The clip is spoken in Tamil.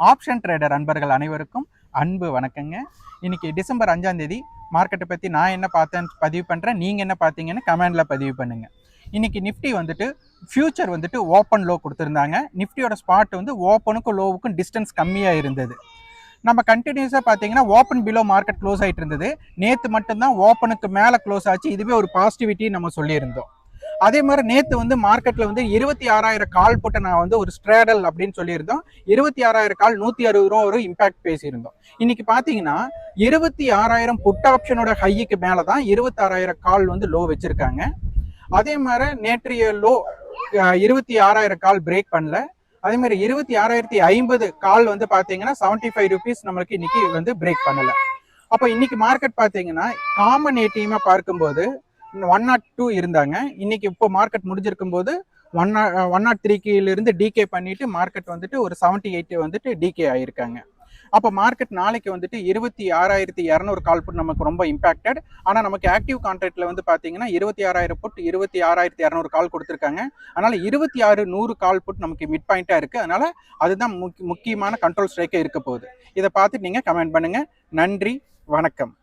ஆப்ஷன் ட்ரேடர் அன்பர்கள் அனைவருக்கும் அன்பு வணக்கங்க. இன்னைக்கு டிசம்பர் அஞ்சாம் தேதி மார்க்கெட்டை பற்றி நான் என்ன பார்த்தேன் பதிவு பண்ணுறேன் நீங்கள் என்ன பார்த்தீங்கன்னு கமெண்டில் பதிவு பண்ணுங்கள் இன்னைக்கு நிஃப்டி வந்துட்டு ஃபியூச்சர் வந்துட்டு ஓப்பன் லோ கொடுத்துருந்தாங்க. நிஃப்டியோட ஸ்பாட் வந்து ஓப்பனுக்கும் லோவுக்கும் டிஸ்டன்ஸ் கம்மியாக இருந்தது. நம்ம கண்டினியூஸாக பார்த்தீங்கன்னா ஓப்பன் பிலோ மார்க்கெட் க்ளோஸ் ஆகிட்டு இருந்தது. நேற்று மட்டும்தான் ஓப்பனுக்கு மேலே க்ளோஸ் ஆச்சு. இதுவே ஒரு பாசிட்டிவிட்டி நம்ம சொல்லியிருந்தோம். அதே மாதிரி நேற்று வந்து மார்க்கெட்டில் வந்து இருபத்தி ஆறாயிரம் கால் போட்டு நான் வந்து ஒரு ஸ்ட்ரேடல் அப்படின்னு சொல்லியிருந்தோம். இருபத்தி ஆறாயிரம் கால் நூற்றி அறுபது ரூபா ஒரு இம்பாக்ட் பேசியிருந்தோம். இன்னைக்கு பார்த்தீங்கன்னா இருபத்தி ஆறாயிரம் புட் ஆப்ஷனோட ஹைக்கு மேலே தான் இருபத்தாறாயிரம் கால் வந்து லோ வச்சுருக்காங்க. அதே மாதிரி நேற்றைய லோ இருபத்தி ஆறாயிரம் கால் பிரேக் பண்ணல. அதே மாதிரி இருபத்தி ஆறாயிரத்தி ஐம்பது கால் வந்து பார்த்தீங்கன்னா செவன்ட்டி ஃபைவ் ருபீஸ் நம்மளுக்கு இன்னைக்கு வந்து பிரேக் பண்ணல. அப்போ இன்னைக்கு மார்க்கெட் பார்த்தீங்கன்னா காமன் ஏடிஎம்மை பார்க்கும்போது ஒன் நாட் டூ இருந்தாங்க. இன்னைக்கு இப்போ மார்க்கெட் முடிஞ்சிருக்கும் போது ஒன் ஒன் நாட் த்ரீ டிகே பண்ணிட்டு மார்க்கெட் வந்துட்டு ஒரு செவன்ட்டி எயிட் வந்துட்டு டிகே ஆயிருக்காங்க. அப்போ மார்க்கெட் நாளைக்கு வந்துட்டு இருபத்தி ஆறாயிரத்தி இரநூறு கால் புட் நமக்கு ரொம்ப இம்பாக்டட் ஆனால் நமக்கு ஆக்டிவ் கான்ட்ராக்டில் வந்து பார்த்தீங்கன்னா இருபத்தி ஆறாயிரம் புட் இருபத்தி ஆறாயிரத்தி இரநூறு கால் கொடுத்துருக்காங்க. அதனால் இருபத்தி ஆறு நூறு கால் புட் நமக்கு மிட் பாயிண்ட்டாக இருக்குது அதனால் அதுதான் முக்கியமான கண்ட்ரோல் ஸ்ட்ரைக்கே இருக்க போகுது. இதை பார்த்துட்டு நீங்கள் கமெண்ட் பண்ணுங்கள் நன்றி வணக்கம்.